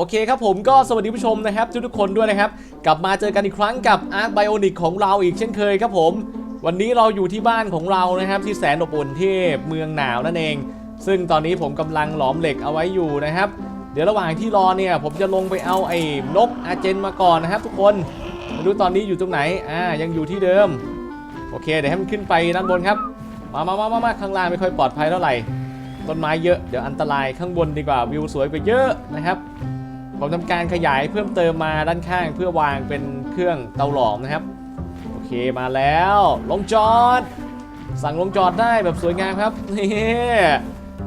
โอเคครับผมก็สวัสดีผู้ชมนะครับทุกทุกๆคนด้วยนะครับ กลับมาเจอกันอีกครั้งกับ Arc Bionic ของเราอีกเช่นเคยครับผม วันนี้เราอยู่ที่บ้านของเรานะครับที่แสนอบอุ่นที่เมืองหนาวนั่นเอง ซึ่งตอนนี้ผมกำลังหลอมเหล็กเอาไว้อยู่นะครับ เดี๋ยวระหว่างที่รอเนี่ยผมจะลงไปเอาไอ้นกอาเจนมาก่อนนะครับ ทุกคนไม่รู้ตอนนี้อยู่ตรงไหนอ่ายังอยู่ที่เดิม โอเคเดี๋ยวให้มันขึ้นไปด้านบนครับ มามามามามาข้างล่างไม่ค่อยปลอดภัยเท่าไหร่ต้นไม้เยอะเดี๋ยวอันตรายข้างบนดีกว่าวิวสวยกว่าเยอะนะครับ ผมทำการขยายเพิ่มเติมมาด้านข้างเพื่อวางเป็นเครื่องเตาหลอมนะครับ โอเคมาแล้ว ลงจอด สั่งลงจอดได้แบบสวยงามครับนี่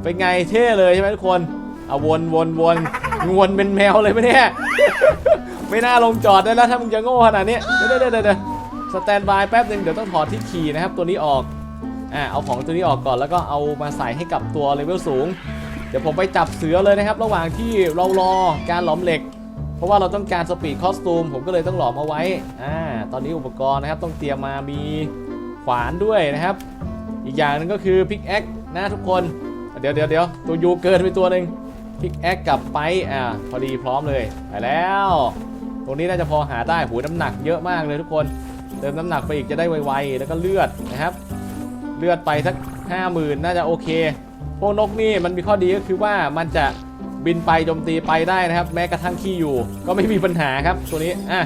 เป็นไงเท่เลยใช่ไหมทุกคนเอาวนวนวนวนเป็นแมวเลยไหมเนี่ยไม่น่าลงจอดได้แล้วถ้ามึงจะโง่ขนาดนี้เดี๋ยวเดี๋ยวเดี๋ยวเดสแตนบายแป๊บหนึ่งเดี๋ยวต้องถอดที่ขี่นะครับตัวนี้ออกอ่าเอาของตัวนี้ออกก่อนแล้วก็เอามาใส่ให้กับตัวเลเวลสูง เดี๋ยวผมไปจับเสือเลยนะครับ ระหว่างที่เรารอการหลอมเหล็ก เพราะว่าเราต้องการสปีดคอสตูม ผมก็เลยต้องหลอมเอาไว้อ่าตอนนี้อุปกรณ์นะครับต้องเตรียมมามีขวานด้วยนะครับ อีกอย่างหนึงก็คือพิกแอคนะทุกคน เดี๋ยวเดี๋ยวเดี๋ยวตัวยูเกินไปตัวหนึ่งพิกแอคกับไปอ่าพอดีพร้อมเลยไปแล้ว ตรงนี้น่าจะพอหาได้หูน้ำหนักเยอะมากเลยทุกคนเติมน้ำหนักไปอีกจะได้ไวๆแล้วก็เลือดนะครับ เลือดไปสักห้าหมื่นน่าจะโอเค พวกนกนี่มันมีข้อดีก็คือว่ามันจะบินไปโจมตีไปได้นะครับ แม้กระทั่งขี้อยู่ ก็ไม่มีปัญหาครับตัวนี้อะ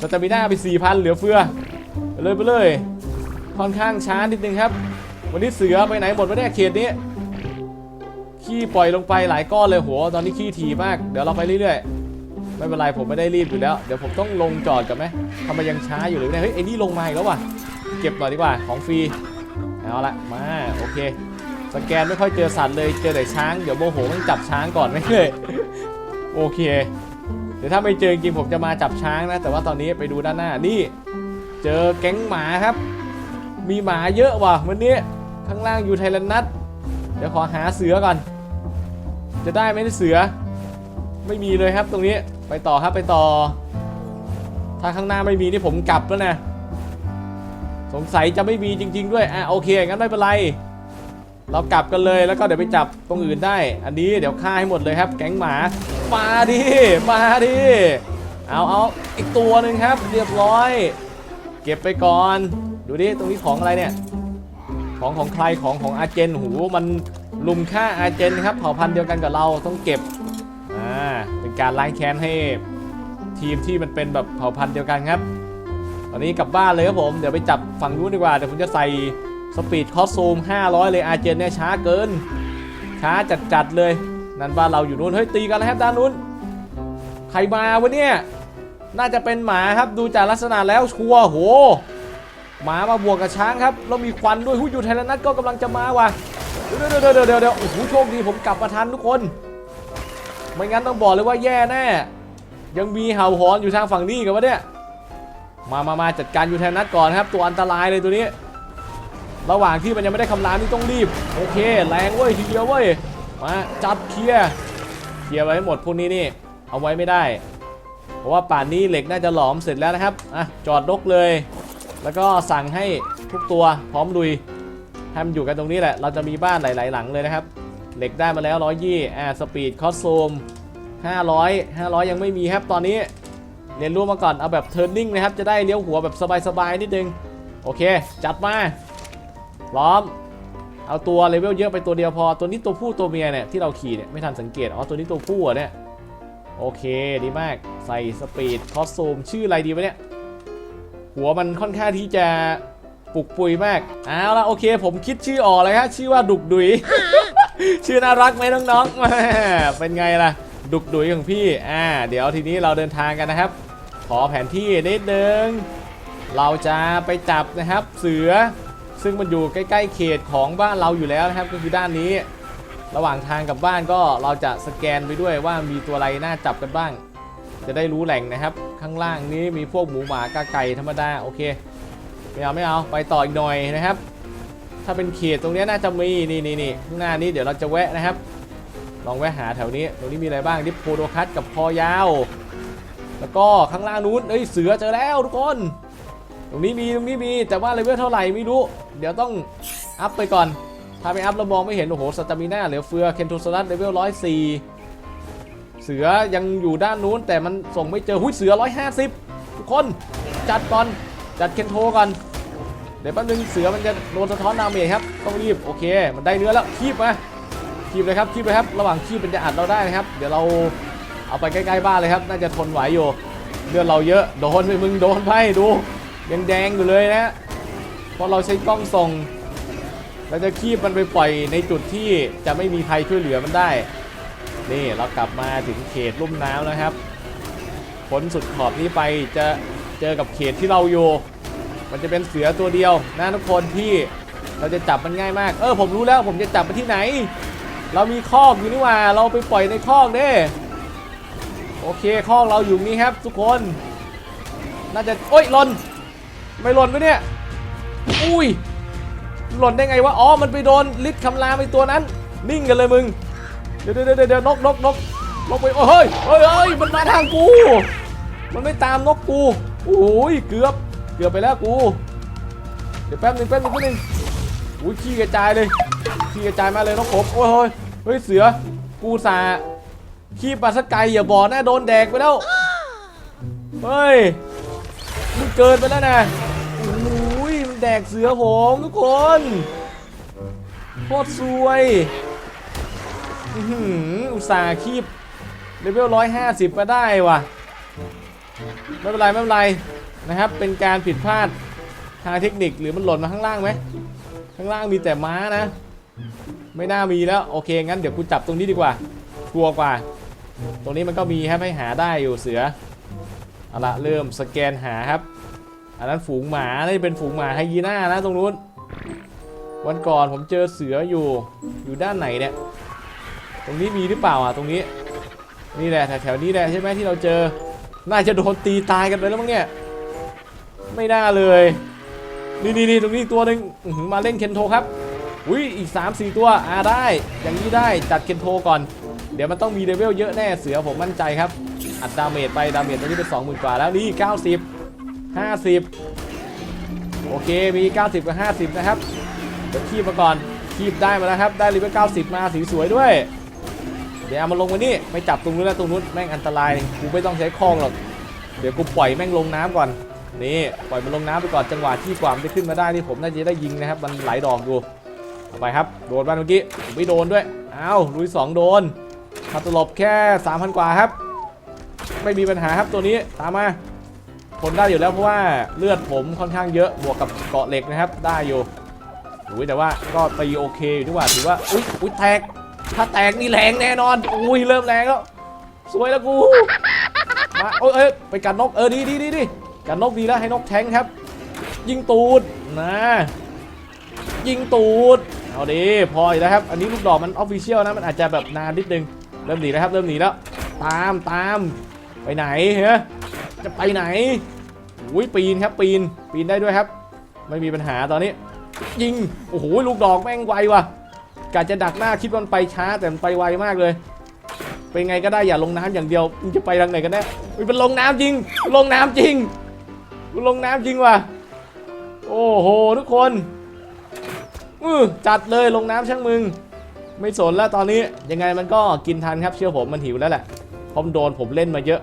สตามิน่าไป4 0 0 0เหลือเฟือ เลยไปเลยค่อนข้างช้านิดนึงครับ วันนี้เสือไปไหนหมดวะเนี่ยเขตนี้ขี้ปล่อยลงไปหลายก้อนเลยโหตอนนี้ขี้ถี่มากเดี๋ยวเราไปเรื่อยๆ ไม่เป็นไรผมไม่ได้รีบอยู่แล้ว เดี๋ยวผมต้องลงจอดกันไหมทำไมยังช้าอยู่เลยเนี่ยเฮ้ยไอ้นี่ลงมาอีกแล้วว่ะเก็บหน่อยดีกว่าของฟรีเอาละมาโอเค สแกนไม่ค่อยเจอสัตว์เลยเจอแต่ช้างเดี๋ยวโมโหต้องจับช้างก่อนไม่เลยโอเคเดี๋ยวถ้าไม่เจอจริงผมจะมาจับช้างนะ แต่ว่าตอนนี้ไปดูด้านหน้านี่ เจอแก๊งหมาครับ มีหมาเยอะว่ะวันนี้ข้างล่างอยู่ไทยแลนด์นัทเดี๋ยวขอหาเสือก่อน จะได้ไหมนี่เสือ ไม่มีเลยครับตรงนี้ไปต่อครับไปต่อ ถ้าข้างหน้าไม่มีนี่ผมกลับแล้วนะสงสัยจะไม่มีจริง ๆ ด้วยอะโอเคงั้นไม่เป็นไร เรากลับกันเลยแล้วก็เดี๋ยวไปจับตรงอื่นได้ อันนี้เดี๋ยวฆ่าให้หมดเลยครับ แก๊งหมา มาดิมาดิเอาเอาอีกตัวหนึ่งครับ เรียบร้อย เก็บไปก่อน ดูดิตรงนี้ของอะไรเนี่ย ของของใครของของอาเจนหูมันลุมฆ่าอาเจนครับเผ่าพันธุ์เดียวกันกับเราต้องเก็บอ่าเป็นการล้างแค้นให้ทีมที่มันเป็นแบบเผ่าพันธุ์เดียวกันครับ ตอนนี้กลับบ้านเลยครับผมเดี๋ยวไปจับฝั่งนู้นดีกว่าเดี๋ยวผมจะใส่ สปีดคอสซูม 500 เลยอาเจนเนี่ยช้าเกิน ช้าจัดๆเลย นั่นบ้านเราอยู่นู้น เฮ้ย ตีกันแล้วครับด้านนู้น ใครมาวะเนี่ย น่าจะเป็นหมาครับดูจากลักษณะแล้วชัวร์โห หมามาบวกกับช้างครับ แล้วมีควันด้วยหุยอยู่ไทยนัทก็กำลังจะมาว่ะเดี๋ยวเดี๋ยวเดี๋ยวเดี๋ยวเดี๋ยวโอ้โหโชคดีผมกลับมาทันทุกคน ไม่งั้นต้องบอกเลยว่าแย่แน่ ยังมีเห่าหอนอยู่ทางฝั่งนี้กันวะเนี่ย มามามาจัดการยูแทนนัทก่อนครับ ตัวอันตรายเลยตัวนี้ ระหว่างที่มันยังไม่ได้คำรามนี่ต้องรีบ โอเค แรงเว้ยทีเดียวเว้ย มาจัดเคลียร์ เคลียร์ไว้ให้หมดพวกนี้นี่ เอาไว้ไม่ได้ เพราะว่าป่านนี้เหล็กน่าจะหลอมเสร็จแล้วนะครับ อะ จอดรกเลย แล้วก็สั่งให้ทุกตัวพร้อมลุยให้มันอยู่กันตรงนี้แหละ เราจะมีบ้านหลาย ๆ หลังเลยนะครับ เหล็กได้มาแล้ว100ยี่อ่าสปีดคอสโซม500 500 ยังไม่มีครับตอนนี้เรียนรู้มาก่อนเอาแบบเทิร์นนิ่งนะครับ จะได้เลี้ยวหัวแบบสบาย ๆ นิดนึง โอเค จัดมา พร้อม เอาตัวเลเวลเยอะไปตัวเดียวพอ ตัวนี้ตัวผู้ตัวเมียเนี่ยที่เราขี่เนี่ยไม่ทันสังเกต อ๋อตัวนี้ตัวผู้เนี่ย โอเคดีมาก ใส่สปีดคอสซูมชื่ออะไรดีวะเนี่ย หัวมันค่อนข้างที่จะปลุกปุยมาก เอาละโอเค ผมคิดชื่อออกเลยครับชื่อว่าดุกดุย ชื่อน่ารักไหมน้องๆเป็นไงล่ะ ดุกดุยของพี่ อ่า เดี๋ยวทีนี้เราเดินทางกันนะครับ ขอแผนที่นิดนึง เราจะไปจับนะครับ เสือ ซึ่งมันอยู่ใกล้ ๆ เขตของบ้านเราอยู่แล้วนะครับ ก็คือด้านนี้ ระหว่างทางกับบ้านก็เราจะสแกนไปด้วยว่ามีตัวอะไรน่าจับกันบ้าง จะได้รู้แหล่งนะครับ ข้างล่างนี้มีพวกหมูหมากาไก่ธรรมดาโอเคไม่เอาไม่เอาไปต่ออีกหน่อยนะครับ ถ้าเป็นเขตตรงนี้น่าจะมีนี่นี่นี่ข้างหน้านี้เดี๋ยวเราจะแวะนะครับ ลองแวะหาแถวนี้ ตรงนี้มีอะไรบ้างดิปโพโดคัสกับคอยาว แล้วก็ข้างล่างนู้นเอ้ยเสือเจอแล้วทุกคน ตรงนี้มีตรงนี้มีแต่ว่าเลเวลเท่าไหร่ไม่รู้ เดี๋ยวต้องอัพไปก่อน ถ้าไม่อัพเรามองไม่เห็น โอ้โหสตามิน่าเหลือเฟือเคนโทสลัสเลเวลร้อยสี่เสือยังอยู่ด้านนู้น แต่มันส่งไม่เจอหุ้ยเสือ150ทุกคนจัดก่อนจัดเคนโทก่อนเดี๋ยวแป๊บนึงเสือมันจะโดนสะท้อนดาเมจครับต้องรีบโอเค มันได้เนื้อแล้วคีบมาคีบเลยครับคีบเลยครับระหว่างคีบมันจะอัดเราได้นะครับ เดี๋ยวเราเอาไปใกล้ๆบ้านเลยครับ น่าจะทนไหวอยู่เลือดเราเยอะโดนไปมึงโดนไปดู ยังแดงอยู่เลยนะ เพราะเราใช้กล้องส่องเราจะคีบมันไปปล่อยในจุดที่จะไม่มีใครช่วยเหลือมันได้ นี่เรากลับมาถึงเขตลุ่มน้ำนะครับ พ้นสุดขอบนี้ไปจะเจอกับเขตที่เราอยู่ มันจะเป็นเสือตัวเดียวนะทุกคนที่เราจะจับมันง่ายมาก เออผมรู้แล้วผมจะจับมันที่ไหน เรามีคอกอยู่นี่ว่า เราไปปล่อยในคอกเด้โอเคคอกเราอยู่นี่ครับ ทุกคน น่าจะโอ๊ยล่น ไม่หล่นไปเนี่ย อุ้ย หล่นได้ไงวะ อ๋อ มันไปโดนลิดคำรามไอตัวนั้น นิ่งกันเลยมึง เดี๋ยวเดี๋ยวเดี๋ยวนกนกนกนกไปโอ้เฮ้ยเฮ้ยเฮ้ยมันมาทางกู มันไม่ตามนกกูโอ้ย เกือบ เกือบไปแล้วกู เดี๋ยวแป๊บนึงแป๊บนึงแป๊บนึงอุ้ยขี้กระจายเลย ขี้กระจายมาเลยน้องผมโอ้ยเฮ้ย เฮ้ย เสือ กูสาขี้ปลาสกไก่อย่าบอกนะโดนแดกไปแล้ว เฮ้ยมันเกินไปแล้วนะ ดกเสือผมทุกคนโคตรซวยอุตส่าห์คีบเลเวล150มาได้ว่ะ ไม่เป็นไร ไม่เป็นไร นะครับ เป็นการผิดพลาดทางเทคนิคหรือมันหล่นมาข้างล่างไหม ข้างล่างมีแต่ม้านะ ไม่น่ามีแล้ว โอเค งั้นเดี๋ยวกูจับตรงนี้ดีกว่าชัวร์กว่า ตรงนี้มันก็มีครับให้หาได้อยู่เสือ เอาละเริ่มสแกนหาครับ อันนั้นฝูงหมาน่าจะเป็นฝูงหมาไฮยีน่านะตรงนู้น วันก่อนผมเจอเสืออยู่ อยู่ด้านไหนเนี่ย ตรงนี้มีหรือเปล่าอะตรงนี้ นี่แหละแถวๆนี้แหละใช่ไหมที่เราเจอ น่าจะโดนตีตายกันไปแล้วมั้งเนี่ย ไม่น่าเลย นี่นี่นี่ตรงนี้ตัวหนึ่งมาเล่นเคนโทครับ อุ้ยอีก 3 4 ตัวอ่าได้ อย่างนี้ได้จัดเคนโทก่อน เดี๋ยวมันต้องมีเลเวลเยอะแน่เสือผมมั่นใจครับ อัดดาเมจไปดาเมจตอนนี้เป็น20,000กว่าแล้วนี่90 50 โอเคมี 90 กับ 50 นะครับเดี๋ยวคีบมาก่อนคีบได้มาแล้วครับ ได้เลเวล90 มาสีสวยด้วย เดี๋ยวเอามาลงไว้นี่ไม่จับตรงนู้นแล้วตรงนู้นแม่งอันตรายกูไม่ต้องใช้คล้องหรอกเดี๋ยวกูปล่อยแม่งลงน้ำก่อนนี่ปล่อยมันลงน้ำไปก่อนจังหวะที่กว่ามันจะขึ้นมาได้นี่ผมน่าจะได้ยิงนะครับ มันไหลดอกอยู่เอาไปครับโดนบ้านเมื่อกี้ไม่โดนด้วยอ้าวลุยสองโดนคาตลบแค่ 3,000 กว่าครับ ไม่มีปัญหาครับตัวนี้ตามมา ทนได้อยู่แล้วเพราะว่าเลือดผมค่อนข้างเยอะบวกกับเกาะเหล็กนะครับ ได้อยู่อุ้ยแต่ว่าก็ตีโอเคอยู่ดีกว่าถือว่าอุ้ยอุ้ยแตก ถ้าแตกนี่แรงแน่นอนอุ้ยเริ่มแรงแล้วสวยแล้วกูมาโอ้ยเอ้ยไปกันนกเออดีดีดีดีกันนกดีแล้วให้นกแทงครับ ยิงตูดนะยิงตูดเอาดีพออีกแล้วครับ อันนี้ลูกดอกมันออฟฟิเชียลนะมันอาจจะแบบนานนิดนึง เริ่มหนีแล้วครับ เริ่มหนีแล้ว ตามตามไปไหนเฮ้ จะไปไหนอุ้ยปีนครับปีนปีนได้ด้วยครับ ไม่มีปัญหาตอนนี้ ยิงโอ้โหลูกดอกแม่งไวว่ะกะจะดักหน้าคิดว่ามันไปช้าแต่มันไปไวมากเลย เป็นไงก็ได้อย่าลงน้ำอย่างเดียวมึงจะไปทางไหนกันแน่อุ๊ยมันลงน้ำจริง ลงน้ำจริงมันลงน้ำจริงว่ะโอ้โหทุกคนอือจัดเลยลงน้ำช่างมึง ไม่สนแล้วตอนนี้ยังไงมันก็กินทันครับเชื่อผมมันหิวแล้วแหละพราะมันโดนผมเล่นมาเยอะ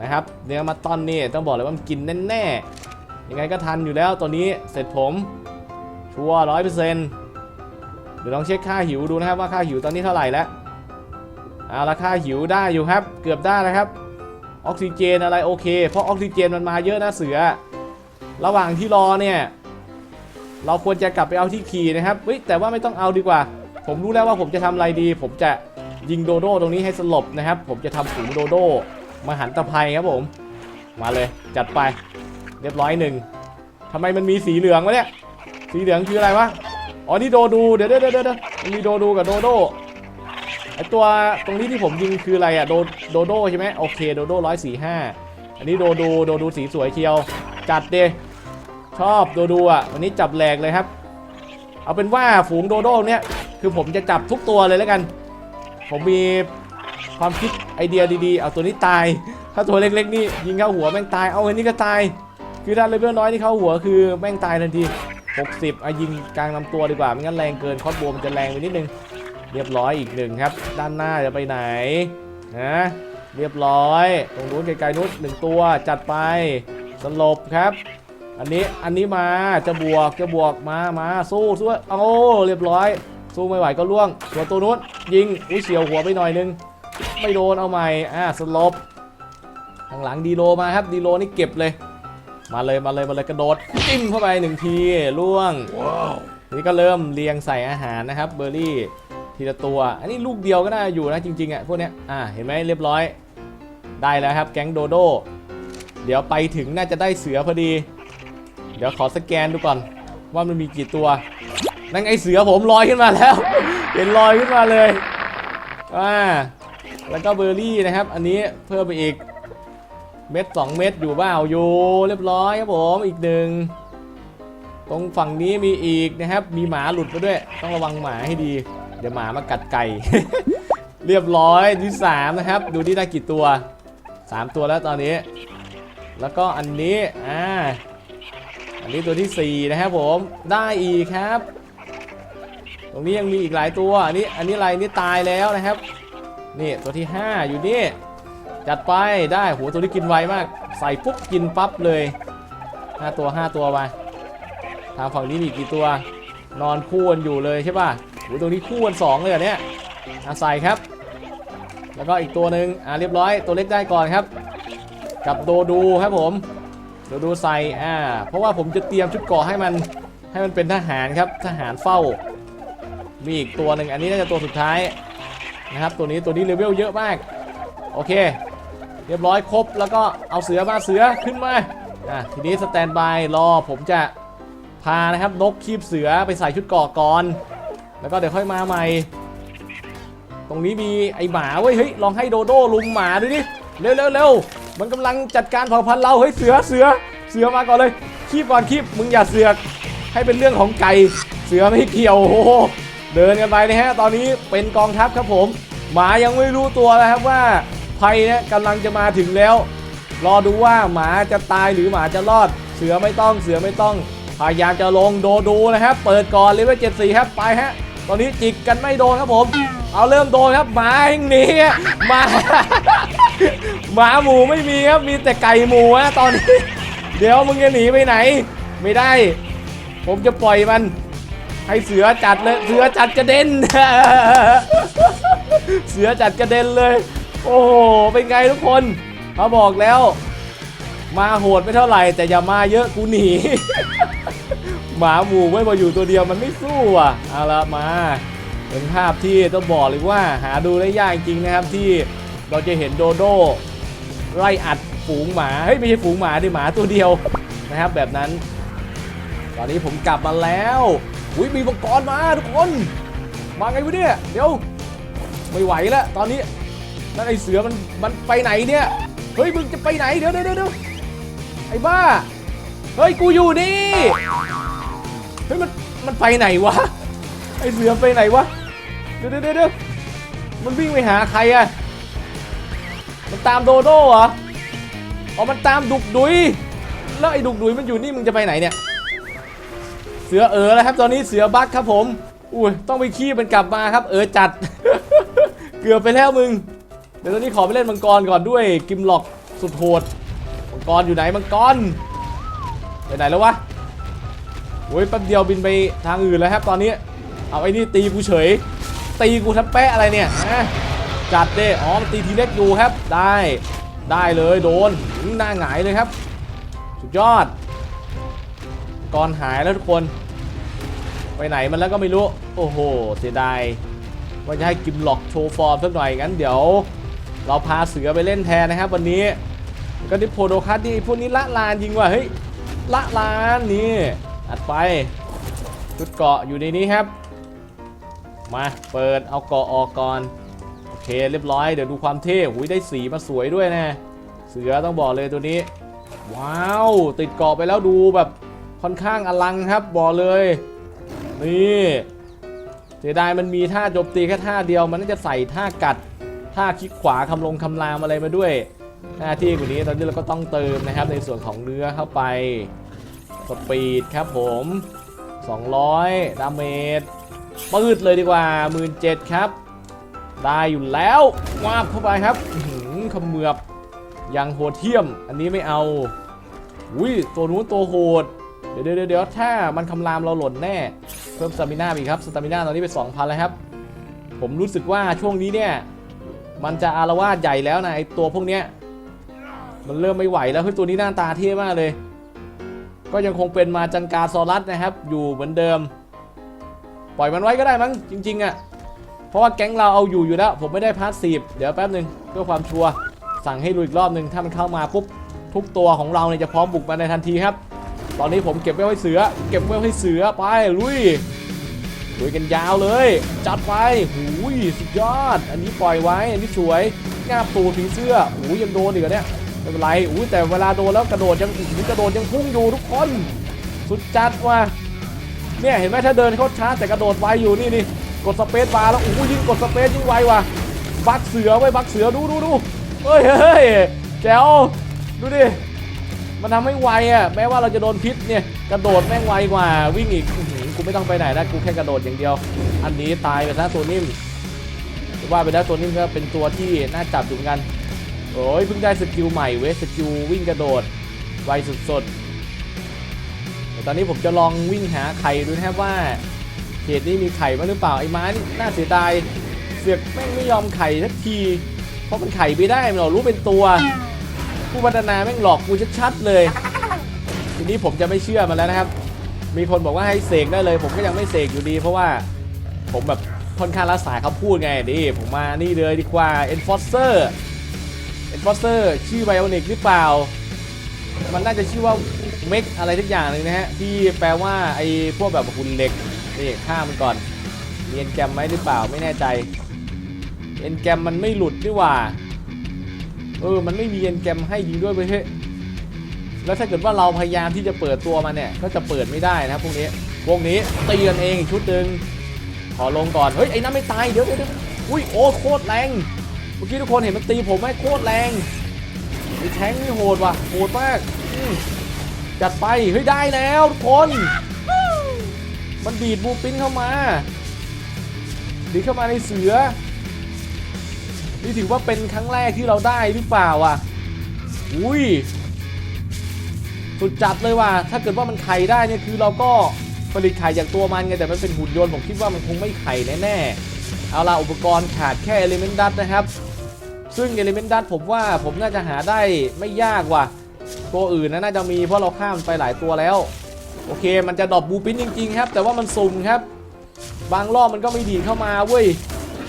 นะครับเนื้อมาตอนนี่ต้องบอกเลยว่ามันกินแน่ๆยังไงก็ทันอยู่แล้วตอนนี้เสร็จผมชัวร้อยเปอร์เซ็นต์เดี๋ยวลองเช็คค่าหิวดูนะครับว่าค่าหิวตอนนี้เท่าไหร่แล้วเอาละค่าหิวได้อยู่ครับ เกือบได้นะครับ ออกซิเจนอะไรโอเค เพราะออกซิเจนมันมาเยอะนะเสือ ระหว่างที่รอเนี่ยเราควรจะกลับไปเอาที่ขี่นะครับเฮ้ยแต่ว่าไม่ต้องเอาดีกว่า ผมรู้แล้วว่าผมจะทำอะไรดี ผมจะยิงโดโดตรงนี้ให้สลบนะครับ ผมจะทำฝูงโดโด มหันตภัยครับผม มาเลยจัดไป เรียบร้อยหนึ่งทำไมมันมีสีเหลืองวะเนี่ย สีเหลืองคืออะไรวะ อ๋อ นี่โดดู เดี๋ยวเดี๋ยวเดี๋ยวมันมีโดดูกับโดโดไอตัวตรงนี้ที่ผมยิงคืออะไรอะโดโดโดใช่ไหมโอเคโดโดร้อยสี่ห้าอันนี้โดดูโดดูสีสวยเชียว จัดเดชอบโดดูอะวันนี้จับแหลกเลยครับ เอาเป็นว่าฝูงโดโดเนี่ยคือผมจะจับทุกตัวเลยแล้วกัน ผมมี ความคิดไอเดียดีๆ เอาตัวนี้ตาย ถ้าตัวเล็กๆนี่ยิงเข้าหัวแม่งตาย เอาอันนี้ก็ตาย คือถ้าเลเวลน้อยที่เข้าหัวคือแม่งตายทันที 60อะยิงกลางลำตัวดีกว่าไม่งั้นแรงเกินคอสโบมันจะแรงไปนิดนึง เรียบร้อยอีกหนึ่งครับ ด้านหน้าจะไปไหนนะเรียบร้อย ตรงนู้นไกลๆนู้นหนึ่งตัวจัดไปสลบครับ อันนี้อันนี้มาจะบวกจะบวกมามาสู้สู้โอ้เรียบร้อย สู้ไม่ไหวก็ล่วงตัวตัวนู้นยิงอุ้ยเฉียวหัวไปหน่อยนึง ไม่โดนเอาใหม่อ่าสลบข้างหลังดีโลมาครับดีโลนี่เก็บเลย มาเลยมาเลยมาเลยกระโดดจิ้มเข้าไปหนึ่งทีล่วงนี่ก็เริ่มเรียงใส่อาหารนะครับเบอร์รี่ทีละตัว อันนี้ลูกเดียวก็น่าอยู่นะจริงๆอะพวกเนี้ยอ่าเห็นไหมเรียบร้อย ได้แล้วครับแก๊งโดโดเดี๋ยวไปถึงน่าจะได้เสือพอดี เดี๋ยวขอสแกนดูก่อน ว่ามันมีกี่ตัวนั่นไอเสือผมลอยขึ้นมาแล้ว เห็นลอยขึ้นมาเลยอ่า แล้วก็เบอร์รี่นะครับ อันนี้เพิ่มไปอีกเม็ด2เม็ดอยู่เปล่าอยู่เรียบร้อยครับผมอีกหนึ่งตรงฝั่งนี้มีอีกนะครับ มีหมาหลุดมาด้วย ต้องระวังหมาให้ดี เดี๋ยวหมามากัดไก่ เรียบร้อยที่สามนะครับ ดูที่ได้กี่ตัวสามตัวแล้วตอนนี้ แล้วก็อันนี้อ่าอันนี้ตัวที่สี่นะครับผมได้อีกครับ ตรงนี้ยังมีอีกหลายตัวอันนี้อันนี้อะไรนี่ตายแล้วนะครับ นี่ตัวที่ห้าอยู่นี่ จัดไปได้โหตัวนี้กินไวมาก ใส่ปุ๊บกินปั๊บเลย 5 ตัว 5 ตัวไปทางฝั่งนี้มีกี่ตัว นอนคู่กันอยู่เลยใช่ป่ะโหตัวนี้คู่กันสองเลยเหรอเนี่ยใส่ครับ แล้วก็อีกตัวหนึ่งอะเรียบร้อย ตัวเล็กได้ก่อนครับ กับโดดูครับผมโดดูใส่อ่าเพราะว่าผมจะเตรียมชุดเกราะให้มันให้มันเป็นทหารครับทหารเฝ้ามีอีกตัวหนึ่งอันนี้น่าจะตัวสุดท้าย นะครับตัวนี้ตัวนี้เลเวลเยอะมาก โอเค เรียบร้อยครบแล้วก็เอาเสือมาเสือขึ้นมาอะทีนี้สแตนบายรอผมจะพานะครับนกคีบเสือไปใส่ชุดเกราะก่อน แล้วก็เดี๋ยวค่อยมาใหม่ ตรงนี้มีไอหมาเว้ยเฮ้ยลองให้โดโดลุมหมาดูดิเร็วเร็วเร็วมันกำลังจัดการเผ่าพันธุ์เราเฮ้ยเสือเสือเสือมาก่อนเลยคีบก่อนคีบมึงอย่าเสือกให้เป็นเรื่องของไก่เสือไม่เกี่ยวโอ้โห เดินกันไปนะฮะตอนนี้เป็นกองทัพครับผม หมายังไม่รู้ตัวนะครับว่าภัยเนี่ยกำลังจะมาถึงแล้ว รอดูว่าหมาจะตายหรือหมาจะรอด เสือไม่ต้องเสือไม่ต้องพยายามจะลงโดดูนะครับเปิดก่อนเลเวลเจ็ดสี่ครับไปฮะตอนนี้จิกกันไม่โดนครับผม เอาเริ่มโดนครับหมาแห่งนี้หมาหมาหมูไม่มีครับมีแต่ไก่หมูฮะตอนนี้ เดี๋ยวมึงจะหนีไปไหน ไม่ได้ ผมจะปล่อยมัน ให้เสือจัดเลยเสือจัดกระเด็น เสือจัดกระเด็นเลย โอ้โหเป็นไงทุกคนเขาบอกแล้ว มาโหดไม่เท่าไหร่ แต่อย่ามาเยอะกูหนี หมาหมู่ไม่มาอยู่ตัวเดียวมันไม่สู้อะเอาละมาเป็นภาพที่ต้องบอกเลยว่าหาดูได้ยากจริงนะครับที่เราจะเห็นโดโดไล่อัดฝูงหมาเฮ้ยไม่ใช่ฝูงหมาดิหมาตัวเดียวนะครับแบบนั้น ตอนนี้ผมกลับมาแล้ว อุ้ยมีมังกรมาทุกคน มาไงวะเนี่ย เดี๋ยว ไม่ไหวแล้วตอนนี้นั่นไอเสือมันมันไปไหนเนี่ย เฮ้ยมึงจะไปไหนเดี๋ยวเดี๋ยวเดี๋ยวไอ้บ้า เฮ้ยกูอยู่นี่ เฮ้ยมันมันไปไหนวะ ไอเสือไปไหนวะ เดี๋ยวเดี๋ยวเดี๋ยวมันวิ่งไปหาใครอะมันตามโดโด้เหรอ อ๋อ มันตามดุกดุย แล้วไอ้ดุกดุยมันอยู่นี่มึงจะไปไหนเนี่ย เสือเออแล้วครับตอนนี้เสือบักครับผม อุ้ยต้องไปขี้มันกลับมาครับ เออจัด เกือบไปแล้วมึง เดี๋ยวตอนนี้ขอไปเล่นมังกรก่อนด้วยกิมล็อกสุดโหด มังกรอยู่ไหนมังกรไปไหนแล้ววะโอ้ยแป๊บเดียวบินไปทางอื่นแล้วครับตอนนี้ เอาไอ้นี่ตีกูเฉย ตีกูทับแปะอะไรเนี่ยจัดเด้อ๋อมันตีทีเล็กอยู่ครับ ได้ ได้เลยโดนหน้าหงายเลยครับ สุดยอด ก่อนหายแล้วทุกคน ไปไหนมันแล้วก็ไม่รู้ โอ้โห เสียดาย ว่าจะให้กิมหลอกโชว์ฟอร์มสักหน่อยงั้นเดี๋ยว เราพาเสือไปเล่นแทนนะครับ วันนี้ก็ดิโพโดคัสที่พวกนี้ละลานจริงว่ะเฮ้ยละลานนี่อัดไปชุดเกาะอยู่ในนี้ครับ มาเปิดเอาเกาะออกก่อนโอเคเรียบร้อยเดี๋ยวดูความเท่หุยได้สีมาสวยด้วยนะ เสือต้องบอกเลยตัวนี้ ว้าว ติดเกาะไปแล้วดูแบบ ค่อนข้างอลังครับบอกเลย นี่เสียดายมันมีท่าโจมตีแค่ท่าเดียว มันน่าจะใส่ท่ากัด ท่าคลิกขวาคำลงคำรามอะไรมาด้วย หน้าที่กว่านี้ตอนนี้เราก็ต้องเติมนะครับ ในส่วนของเนื้อเข้าไปสปีดครับผม 200 ดาเมจปืดเลยดีกว่า 17,000ครับ ได้อยู่แล้ววาบเข้าไปครับหือขมือบยังโหดเที่ยม อันนี้ไม่เอาอุ้ยตัวนู้นตัวโหด ดี๋ยวเดี๋ยวเดี๋ยวถ้ามันคำรามเราหล่นแน่ เพิ่มสตามิน่าอีกครับสตามิน่าตอนนี้เป็น2,000แล้วครับ ผมรู้สึกว่าช่วงนี้เนี่ย มันจะอารวาสใหญ่แล้วนะไอตัวพวกเนี้ย มันเริ่มไม่ไหวแล้วเฮ้ยตัวนี้หน้าตาเท่มากเลย ก็ยังคงเป็นมาจังกาซอรัสนะครับ อยู่เหมือนเดิม ปล่อยมันไว้ก็ได้มั้งจริง ๆอะ่ะเพราะว่าแก๊งเราเอาอยู่อยู่แล้ว ผมไม่ได้พาสซีฟเดี๋ยวแป๊บหนึ่งเพื่อความชัวร์สั่งให้ลุยอีกรอบหนึ่งถ้ามันเข้ามาปุ๊บทุกตัวของเราเนี่ยจะพร้อมบุกมาในทันทีครับ ตอนนี้ผมเก็บไว้ให้เสือ เก็บไว้ให้เสือไปลุยลุยกันยาวเลย จัดไปหูยสุดยอด อันนี้ปล่อยไว้ อันนี้สวยงาบตูดผีเสื้อหูยยังโดนอีกเหรอเนี่ยไม่เป็นไรอุ้ยแต่เวลาโดนแล้วกระโดดยังอุ้ยกระโดดยังพุ่งอยู่ทุกคน สุดจัดว่ะเนี่ยเห็นไหมถ้าเดินเขาช้าแต่กระโดดไวอยู่นี่นี่กดสเปซบาร์แล้วอู้ยิ่งกดสเปซยิ่งไวว่ะบักเสือไว้บักเสือดูดูดูเฮ้ยเฮ้ยแจ๋วดูดิ มันทำให้ไวอะแม้ว่าเราจะโดนพิษเนี่ยกระโดดแม่งไวกว่าวิ่งอีกกูไม่ต้องไปไหนนะกูแค่กระโดดอย่างเดียว อันนี้ตายไปซะตัวนิ่มว่าไปแล้วตัวนิ่มก็เป็นตัวที่น่าจับอยู่กันโอ้ยเพิ่งได้สกิลใหม่เว้สกิลวิ่งกระโดดไวสุดๆแต่ตอนนี้ผมจะลองวิ่งหาไข่ดูนะครับว่าเขตนี้มีไข่บ้างหรือเปล่าไอ้ม้านี่น่าเสียดายเสือกแม่งไม่ยอมไข่สักที เพราะมันไข่ไม่ได้มันหรอรู้เป็นตัว ผู้พัฒนาแม่งหลอกกูชัดๆเลย ทีนี้ผมจะไม่เชื่อมันแล้วนะครับ มีคนบอกว่าให้เสกได้เลย ผมก็ยังไม่เสกอยู่ดี เพราะว่าผมแบบค่อนข้างรักษาคำพูดไงดิผมมานี่เลยดีกว่า Enforcer Enforcer ชื่อไบโอนิกหรือเปล่า มันน่าจะชื่อว่าเมกอะไรทุกอย่างเลยนะฮะ ที่แปลว่าไอ้พวกแบบหุ่นเหล็กนี่ฆ่ามันก่อนมีเอ็นแกรมไหมหรือเปล่าไม่แน่ใจเอ็นแกรมมันไม่หลุดนี่หว่า เออ มันไม่มีเอ็นแกรมให้ดีด้วยเว้ยเฮ้ยแล้วถ้าเกิดว่าเราพยายามที่จะเปิดตัวมันเนี่ย ก็จะเปิดไม่ได้นะครับพวกนี้พวกนี้ตีกันเองอีกชุดหนึ่งขอลงก่อน เฮ้ย ไอ้นั่นไม่ตาย เดี๋ยวเดี๋ยวเดี๋ยวอุ้ย โอ้โคตรแรง เมื่อกี้ทุกคนเห็นมันตีผมไหมโคตรแรงไอ้แทงนี่โหดว่ะ โหดมาก จัดไป เฮ้ย ได้แล้วทุกคน มันดีดบูปิ้นเข้ามา ดีเข้ามาในเสือ นี่ถือว่าเป็นครั้งแรกที่เราได้หรือเปล่าอะอุ้ยสุดจัดเลยว่ะถ้าเกิดว่ามันไข่ได้เนี่ยคือเราก็ผลิตไข่จากตัวมันไงแต่มันเป็นหุ่นยนต์ผมคิดว่ามันคงไม่ไข่แน่ๆเอาล่ะอุปกรณ์ขาดแค่เอลิเมนต์ดัตนะครับ ซึ่งเอลิเมนต์ดัตผมว่าผมน่าจะหาได้ไม่ยากว่ะ ตัวอื่นนะน่าจะมีเพราะเราข้ามไปหลายตัวแล้ว โอเค มันจะดรอปบูปินจริงๆครับ แต่ว่ามันสุ่มครับ บางรอบมันก็ไม่ดีเข้ามาเว้ย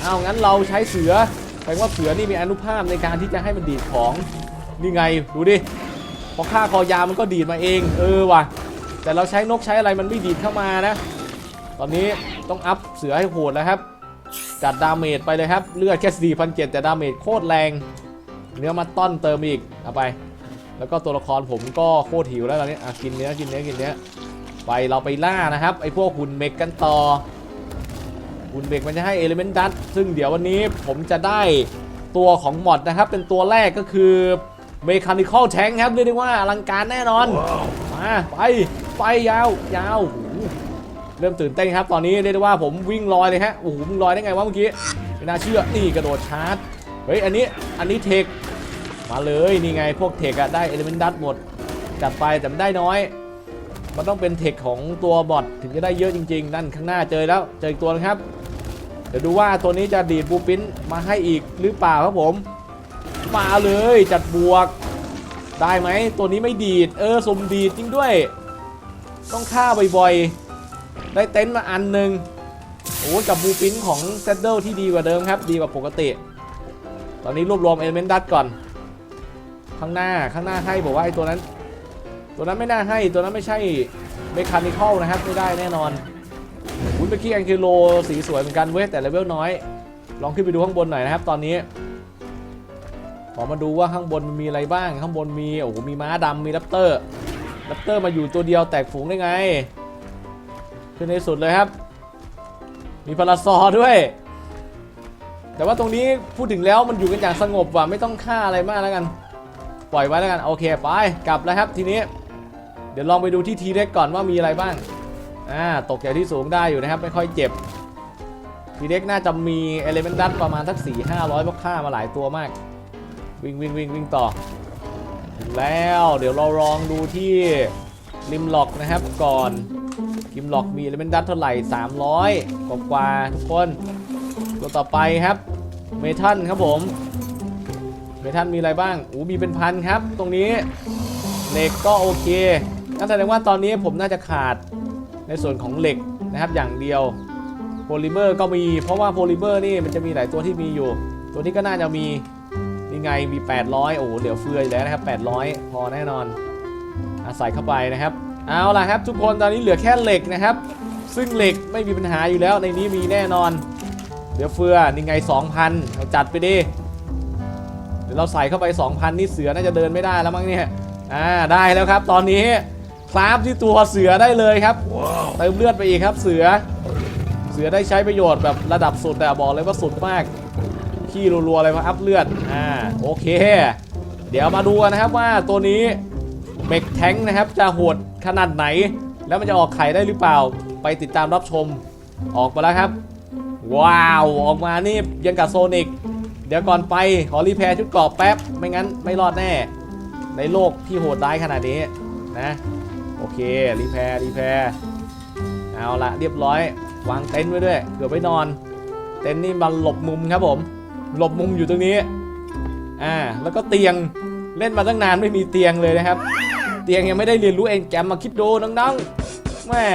เอางั้นเราใช้เสือ แปลว่าเสือนี่มีอนุภาพในการที่จะให้มันดีดของนี่ไงดูดิพอฆ่าคอยามันก็ดีดมาเอง เออว่ะ แต่เราใช้นกใช้อะไรมันไม่ดีดเข้ามานะ ตอนนี้ต้องอัพเสือให้โหดแล้วครับ จัดดาเมจไปเลยครับ เลือดแค่4,700แต่ดาเมจโคตรแรง เนื้อมาต้อนเติมอีก เอาไป แล้วก็ตัวละครผมก็โคตรหิวแล้วตอนนี้อะกินเนื้อกินเนื้อกินเนื้อไปเราไปล่านะครับไอพวกหุ่นเมกกันต่อ หุ่นเมกมันจะให้เอลิเมนต์ดัตซึ่งเดี๋ยววันนี้ผมจะได้ตัวของมอดนะครับ เป็นตัวแรกก็คือเมคานิคอลแทงครับเรียกได้ว่าอลังการแน่นอน มาไปไปยาวยาวโอ้โหเริ่มตื่นเต้นครับ ตอนนี้เรียกได้ว่าผมวิ่งลอยเลยฮะโอ้โหมึงลอยได้ไงวะเมื่อกี้ไม่น่าเชื่อนี่กระโดดชาร์จเฮ้ยอันนี้อันนี้เทคมาเลยนี่ไงพวกเทคอะได้เอลิเมนต์ดัตหมดจัดไปแต่มันได้น้อย มันต้องเป็นเทคของตัวบอทถึงจะได้เยอะจริง ๆ นั่นข้างหน้าเจอแล้วเจออีกตัวนะครับ เดี๋ยวดูว่าตัวนี้จะดีดบูปินมาให้อีกหรือเปล่าครับผมมาเลยจัดบวก ได้ไหมตัวนี้ไม่ดีด เออสมดีดจริงด้วย ต้องฆ่าบ่อยๆ ได้เต็นท์มาอันหนึ่งโอ้กับบูปินของเซดเดิลที่ดีกว่าเดิมครับ ดีกว่าปกติ ตอนนี้รวบรวมเอลเมนต์ดัตก่อน ข้างหน้าข้างหน้าให้บอกว่าไอ้ตัวนั้น ตัวนั้นไม่น่าให้ตัวนั้นไม่ใช่เมคานิคอลนะครับไม่ได้แน่นอนอุ้ยเมื่อกี้แองเกโลสีสวยเหมือนกันเว้ยแต่เลเวลน้อย ลองขึ้นไปดูข้างบนหน่อยนะครับ ตอนนี้ขอมาดูว่าข้างบนมันมีอะไรบ้าง ข้างบนมีโอ้โหมีม้าดำมีแรปเตอร์แรปเตอร์มาอยู่ตัวเดียวแตกฝูงได้ไงขึ้นในสุดเลยครับ มีพาราซอร์ด้วย แต่ว่าตรงนี้พูดถึงแล้วมันอยู่กันอย่างสงบว่ะไม่ต้องฆ่าอะไรมากแล้วกัน ปล่อยไว้แล้วกันโอเคไปกลับแล้วครับทีนี้ ดี๋ยวลองไปดูที่ทีเล็กก่อนว่ามีอะไรบ้าง อ่า ตกจากที่สูงได้อยู่นะครับ ไม่ค่อยเจ็บ ทีเล็กน่าจะมีเอเลเมนต์ดัตประมาณสัก4 5 0 0เพราะฆ่ามาหลายตัวมาก วิ่งวิ่งวิ่งวิ่งต่อถึงแล้วเดี๋ยวเราลองดูที่ริมล็อกนะครับก่อนริมล็อกมีเอเลเมนดัตเท่าไหร่ 300 กว่ากว่าทุกคนตัวต่อไปครับ เมทัลครับผม เมทัลมีอะไรบ้าง อู้มีเป็นพันครับ ตรงนี้เหล็กก็โอเค นั่นแสดงว่าตอนนี้ผมน่าจะขาดในส่วนของเหล็กนะครับอย่างเดียวโพลิเมอร์ก็มี เพราะว่าโพลิเมอร์นี่มันจะมีหลายตัวที่มีอยู่ ตัวนี้ก็น่าจะมีนี่ไงมี 800 โอ้โหเหลือเฟืออยู่แล้วนะครับ 800 พอแน่นอนอาใส่เข้าไปนะครับ เอาล่ะครับทุกคนตอนนี้เหลือแค่เหล็กนะครับ ซึ่งเหล็กไม่มีปัญหาอยู่แล้วในนี้มีแน่นอน เหลือเฟือนี่ไง 2,000เราจัดไปดิเดี๋ยวเราใส่เข้าไป 2,000 นี่เสือน่าจะเดินไม่ได้แล้วมั้งเนี่ยอ่าได้แล้วครับตอนนี้าฟที่ตัวเสือได้เลยครับเติมเลือดไปอีกครับเสือ เสือได้ใช้ประโยชน์แบบระดับสุดแต่บอกเลยว่าสุดมาก ขี้รัวๆอะไรมาอัพเลือด อ่าโอเค เดี๋ยวมาดูกันนะครับว่าตัวนี้เมกแทงนะครับจะโหดขนาดไหน แล้วมันจะออกไข่ได้หรือเปล่า ไปติดตามรับชมออกมาแล้วครับ ว้าว ออกมานี่ยังกับโซนิกเดี๋ยวก่อนไปขอรีแพร์ชุดเกรอบแป๊บ ไม่งั้นไม่รอดแน่ ในโลกที่โหดร้ายขนาดนี้นะ โอเค รีแพร์รีแพร์เอาละเรียบร้อย วางเต็นท์ไว้ด้วยเผื่อไว้นอน เต็นท์นี่มาหลบมุมครับผม หลบมุมอยู่ตรงนี้ อ่า แล้วก็เตียง เล่นมาตั้งนานไม่มีเตียงเลยนะครับ เตียงยังไม่ได้เรียนรู้เองแกมมาคิดดูน้องๆแม่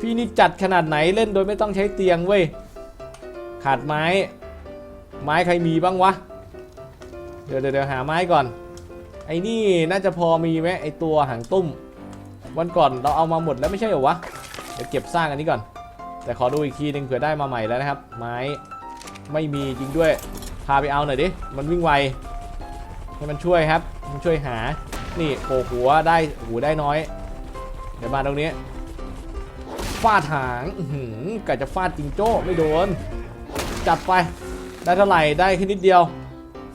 พี่นี่จัดขนาดไหนเล่นโดยไม่ต้องใช้เตียงเว้ย ขาดไม้ ไม้ใครมีบ้างวะ เดี๋ยวเดี๋ยวหาไม้ก่อน ไอ้นี่น่าจะพอมีไหมไอ้ตัวหางตุ้ม วันก่อนเราเอามาหมดแล้วไม่ใช่เหรอวะ เดี๋ยวเก็บสร้างอันนี้ก่อน แต่ขอดูอีกทีหนึ่งเผื่อได้มาใหม่แล้วนะครับ ไม้ไม่มีจริงด้วย พาไปเอาหน่อยดิ มันวิ่งไว ให้มันช่วยครับ มันช่วยหา นี่โผล่หัวได้หูได้น้อย เดี๋ยวมาตรงนี้ฟาดหางหือกะจะฟาดจิงโจ้ไม่โดน จัดไป ได้เท่าไหร่ได้แค่นิดเดียว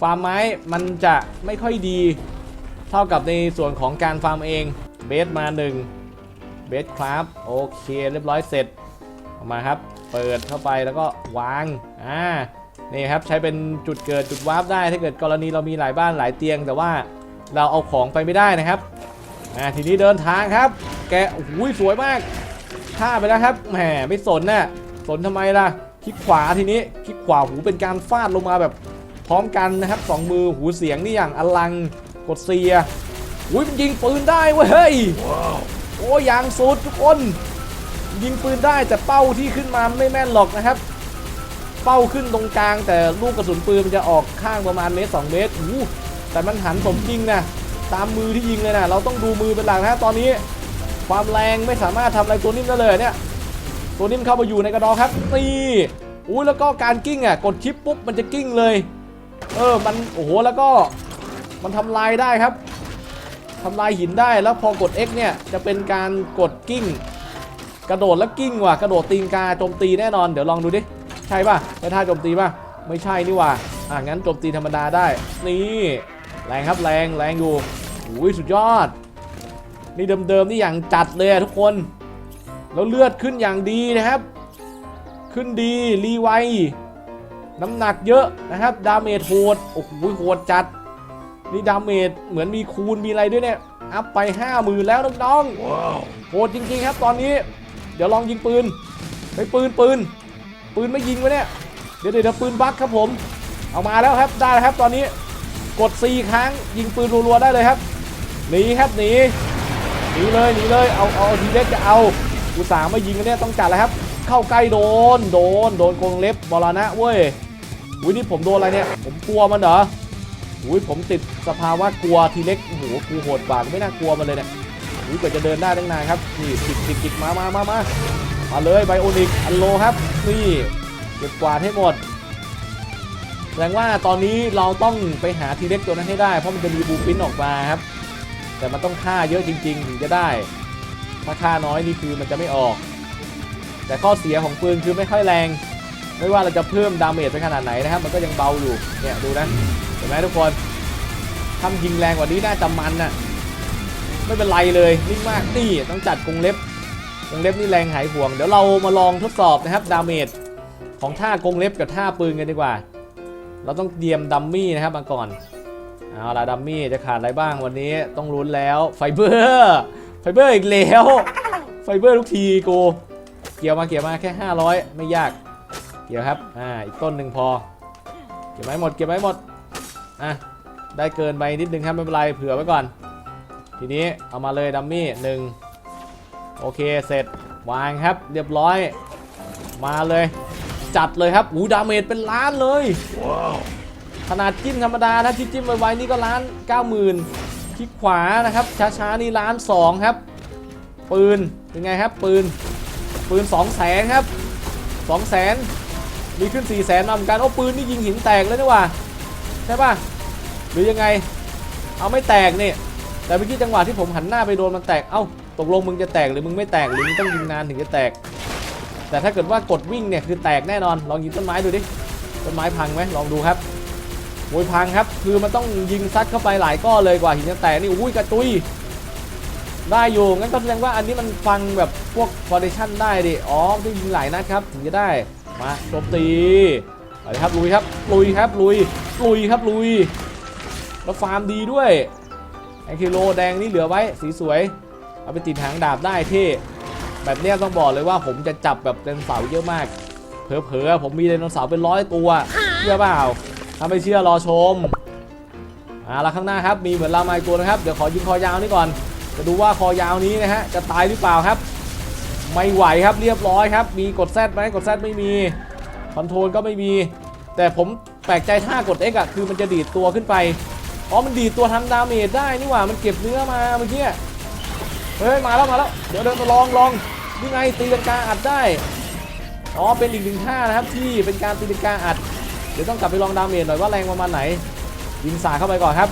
ฟาร์มไม้มันจะไม่ค่อยดี เท่ากับในส่วนของการฟาร์มเอง บสมาหนึ่งเบสครับโอเคเรียบร้อยเสร็จออกมาครับ เปิดเข้าไปแล้วก็วางอ่านี่ครับใช้เป็นจุดเกิดจุดวาร์ปได้ถ้าเกิดกรณีเรามีหลายบ้านหลายเตียง แต่ว่าเราเอาของไปไม่ได้นะครับอ่าทีนี้เดินทางครับ แกโอ้โหสวยมากฆ่าไปแล้วครับแหมไม่สนน่ะสนทำไมล่ะคลิกขวาทีนี้คลิกขวาหูเป็นการฟาดลงมาแบบพร้อมกันนะครับสองมือหูเสียงนี่อย่างอลังกดเซีย อุ้ยมันยิงปืนได้เว้ยเฮ้ยโอ้ยยางสุดทุกคน ยิงปืนได้แต่เป้าที่ขึ้นมาไม่แม่นหรอกนะครับ เป้าขึ้นตรงกลาง แต่ลูกกระสุนปืนมันจะออกข้างประมาณเมตรสองเมตรอู้แต่มันหันสมจริงนะตามมือที่ยิงเลยนะเราต้องดูมือเป็นหลักนะตอนนี้ ความแรงไม่สามารถทำอะไรตัวนิ่มได้เลยเนี่ยตัวนิ่มเข้ามาอยู่ในกระดองครับนี่อุ้ยแล้วก็การกิ้งอะกดชิปปุ๊บมันจะกิ้งเลย เออมันโอ้โหแล้วก็มันทำลายได้ครับ ทำลายหินได้แล้วพอกด X เนี่ยจะเป็นการกดกิ้ง กระโดดแล้วกิ้งว่ะกระโดดตีนกาโจมตีแน่นอนเดี๋ยวลองดูดิใช่ป่ะใช่ท่าโจมตีป่ะไม่ใช่นี่ว่ะอะงั้นโจมตีธรรมดาได้นี่แรงครับแรงแรงอยู่อุ้ยสุดยอด นี่เดิมๆนี่อย่างจัดเลยทุกคน แล้วเลือดขึ้นอย่างดีนะครับ ขึ้นดีรีไวน้ำหนักเยอะนะครับ ดาเมจโหดโอ้โหโหดจัด นี่ดาเมจเหมือนมีคูณมีอะไรด้วยเนี่ย อัพไป 5 0,000 แล้วน้องๆโหดจริง ๆ ครับตอนนี้ เดี๋ยวลองยิงปืน ไปปืนปืน ปืนไม่ยิงวะเนี่ย เดี๋ยวเดี๋ยวปืนบั๊กครับผม เอามาแล้วครับ ได้แล้วครับตอนนี้ กด 4 ครั้ง ยิงปืนรัวๆได้เลยครับ หนีครับหนี หนีเลยหนีเลย เอาเอาทีเล็กจะเอา อุตส่าห์มายิงกันเนี่ยต้องจัดแล้วครับ เข้าใกล้โดน โดน โดนกรงเล็บบอลนะเว้ยอุ้ยนี่ผมโดนอะไรเนี่ย ผมกลัวมันเหรอ อุ้ยผมติดสภาวะกลัวทีเล็กโอ้โหกูโหดบากไม่น่ากลัวมันเลยเนี่ยอุ้ยกว่าจะเดินได้ตั้งนานครับนี่ติดติดติดมามามามามาเลยไบโอนิกอันโลครับนี่เก็บกวาดให้หมดแสดงว่าตอนนี้เราต้องไปหาทีเล็กตัวนั้นให้ได้เพราะมันจะมีบูปินออกมาครับ แต่มันต้องฆ่าเยอะจริง ๆ ถึงจะได้ถ้าฆ่าน้อยนี่คือมันจะไม่ออก แต่ข้อเสียของปืนคือไม่ค่อยแรง ไม่ว่าเราจะเพิ่มดาเมจไปขนาดไหนนะครับ มันก็ยังเบาอยู่เนี่ยดูนะ ห็นไหมทุกคนทำยิงแรงกว่านี้น่าจะมันน่ะไม่เป็นไรเลยนิ่งมากนี่ต้องจัดกรงเล็บกรงเล็บนี่แรงหายห่วง เดี๋ยวเรามาลองทดสอบนะครับดาเมจของท่ากรงเล็บกับท่าปืนกันดีกว่า เราต้องเตรียมดัมมี่นะครับมาก่อนเอาละดัมมี่จะขาดอะไรบ้างวันนี้ต้องลุ้นแล้วไฟเบอร์ไฟเบอร์อีกแล้วไฟเบอร์ทุกทีกูเกี่ยวมาเกี่ยวมาแค่ 500 ไม่ยาก เกี่ยวครับอ่าอีกต้นหนึ่งพอ เก็บไว้หมดเก็บไว้หมด อะได้เกินไปนิดนึงครับไม่เป็นไรเผื่อไว้ก่อน ทีนี้เอามาเลยดัมมี่หนึ่งโอเคเสร็จวางครับเรียบร้อย มาเลย จัดเลยครับอูดาเมจเป็นล้านเลยขนาดจิ้มธรรมดานะที่จิ้มไวๆนี่ก็ล้าน 90,000คลิกขวานะครับช้าๆนี่ล้านสองครับ ปืนเป็นไงครับปืน ปืน2 0 0แสนครับ2 0 0แสนมีขึ้น4 0 0แสนมาเหมือนกันโอ้ปืนนี่ยิงหินแตกเลยนี่หว่าใช่ป่ะ หรือยังไง เอาไม่แตกนี่ แต่เมื่อกี้จังหวะที่ผมหันหน้าไปโดนมันแตก เอ้า ตกลงมึงจะแตกหรือมึงไม่แตกหรือมึงต้องยิงนานถึงจะแตก แต่ถ้าเกิดว่ากดวิ่งเนี่ยคือแตกแน่นอน ลองยิงต้นไม้ดูดิ ต้นไม้พังไหมลองดูครับโวยพังครับ คือมันต้องยิงซัดเข้าไปหลายก้อนเลยกว่าหินจะแตกนี่ อุ้ยกระตุย ได้อยู่ งั้นก็แสดงว่าอันนี้มันฟังแบบพวกฟอร์เดชั่นได้ดิ อ๋อต้องยิงหลายนัดครับถึงจะได้ มาโจมตีไปเลยครับลุยครับ ลุยครับลุย ลุยครับลุย แล้วฟาร์มดีด้วยแองคิโลแดงนี่เหลือไว้สีสวย เอาไปติดหางดาบได้เท่แบบเนี้ยต้องบอกเลยว่าผมจะจับแบบไดโนเสาร์เยอะมาก เผลอๆผมมีไดโนเสาร์เป็นร้อยตัวเชื่อเปล่าถ้าไม่เชื่อรอชมเอาละข้างหน้าครับมีเหมือนลามาอีกตัวนะครับเดี๋ยวขอยิงคอยาวนี่ก่อน จะดูว่าคอยาวนี้นะฮะจะตายหรือเปล่าครับ ไม่ไหวครับเรียบร้อยครับ มีกดแซดไหมกดแซดไม่มีคอนโทรลก็ไม่มี แต่ผมแปลกใจท่ากด X อะคือมันจะดีดตัวขึ้นไป อ๋อ มันดีตัวทำดาเมจได้นี่หว่า มันเก็บเนื้อมาเมื่อกี้ เฮ้ย มาแล้วมาแล้ว เดี๋ยวเดินมาลองลองนี่ไงตีลังกาอัดได้ อ๋อ เป็นอีกหนึ่งท่านะครับที่เป็นการตีลังกาอัด เดี๋ยวต้องกลับไปลองดาเมจหน่อยว่าแรงประมาณไหน ยิงสาเข้าไปก่อนครับ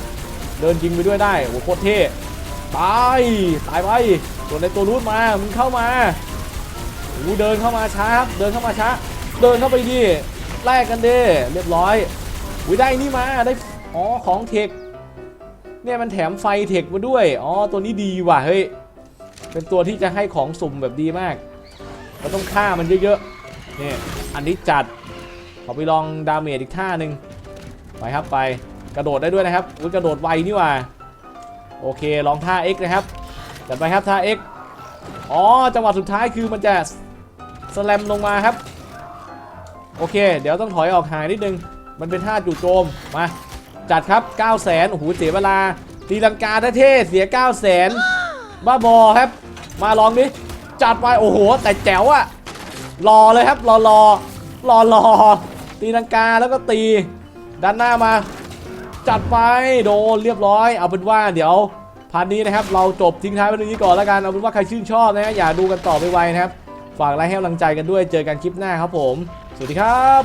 เดินยิงไปด้วยได้ โอ้โหโคตรเท่ตายตายไปส่วนในตัวนู้นมา มึงเข้ามาโอ้เดินเข้ามาช้าครับ เดินเข้ามาช้า เดินเข้าไปดิ แลกกันเด้เรียบร้อยอุ้ยได้นี่มา ได้ อ๋อ ของเทค เนี่ยมันแถมไฟเทคมาด้วย อ๋อ ตัวนี้ดีว่ะ เฮ้ย เป็นตัวที่จะให้ของสุ่มแบบดีมาก เราต้องฆ่ามันเยอะๆเนี่ยอันนี้จัด ขอไปลองดาเมจอีกท่าหนึ่งไปครับไป กระโดดได้ด้วยนะครับอุ้ยกระโดดไวนี่ว่ะ โอเค ลองท่า X นะครับจัดไปครับท่า X อ๋อ จังหวะสุดท้ายคือมันจะสแลมลงมาครับ โอเค เดี๋ยวต้องถอยออกห่างนิดนึง มันเป็นท่าจู่โจม มา จัดครับ9 0 0 0 0 0โอ้โหเสียเวลาตีลังกาเท่เสีย 9 0 0 0 0 0บ้าบอครับ มาลองดิ จัดไปโอ้โห แต่แจ๋วอะรอเลยครับ รอรอรอรอตีลังกาแล้วก็ตีด้านหน้ามา จัดไปโดนเรียบร้อย เอาเป็นว่าเดี๋ยวพาร์ทนี้นะครับ เราจบทิ้งท้ายไว้ตรงนี้ก่อนแล้วกันเอาเป็นว่าใครชื่นชอบนะอย่าดูกันต่อไปไวนะครับ ฝากไลค์ให้กำลังใจกันด้วยเจอกันคลิปหน้าครับผม สวัสดีครับ